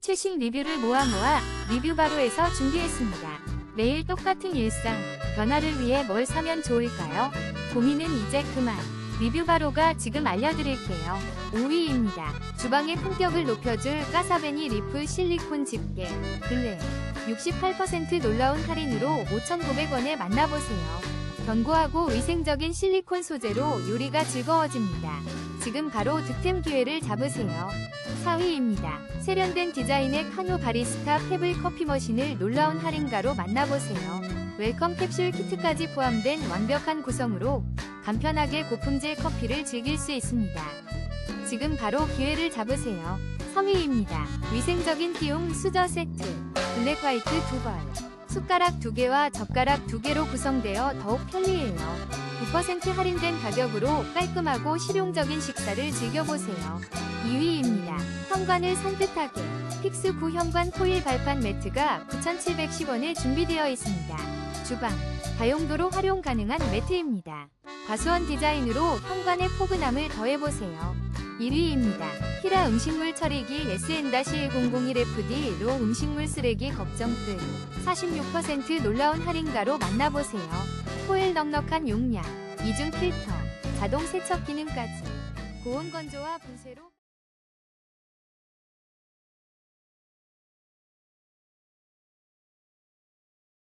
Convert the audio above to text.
최신 리뷰를 모아 모아 리뷰 바로에서 준비했습니다. 매일 똑같은 일상, 변화를 위해 뭘 사면 좋을까요? 고민은 이제 그만. 리뷰 바로가 지금 알려드릴게요. 5위입니다. 주방의 품격을 높여줄 까사베니 리프 실리콘 집게 블랙 68% 놀라운 할인으로 5,900원에 만나보세요. 견고하고 위생적인 실리콘 소재로 요리가 즐거워집니다. 지금 바로 득템 기회를 잡으세요. 4위입니다. 세련된 디자인의 카누 바리스타 페블 커피 머신을 놀라운 할인가로 만나보세요. 웰컴 캡슐 키트까지 포함된 완벽한 구성으로 간편하게 고품질 커피를 즐길 수 있습니다. 지금 바로 기회를 잡으세요. 3위입니다. 위생적인 띠용 수저 세트 블랙 화이트 두 벌. 숟가락 두 개와 젓가락 두 개로 구성되어 더욱 편리해요. 9% 할인된 가격으로 깔끔하고 실용적인 식사를 즐겨보세요. 2위입니다. 현관을 산뜻하게 픽스 9 현관 코일 발판 매트가 9,710원에 준비되어 있습니다. 주방, 다용도로 활용 가능한 매트입니다. 과수원 디자인으로 현관의 포근함을 더해보세요. 1위입니다. 히라 음식물 처리기 SN-1001FD 로 음식물 쓰레기 걱정 끝. 46% 놀라운 할인가로 만나보세요. 코일 넉넉한 용량, 이중 필터, 자동 세척 기능까지. 고온 건조와 분쇄로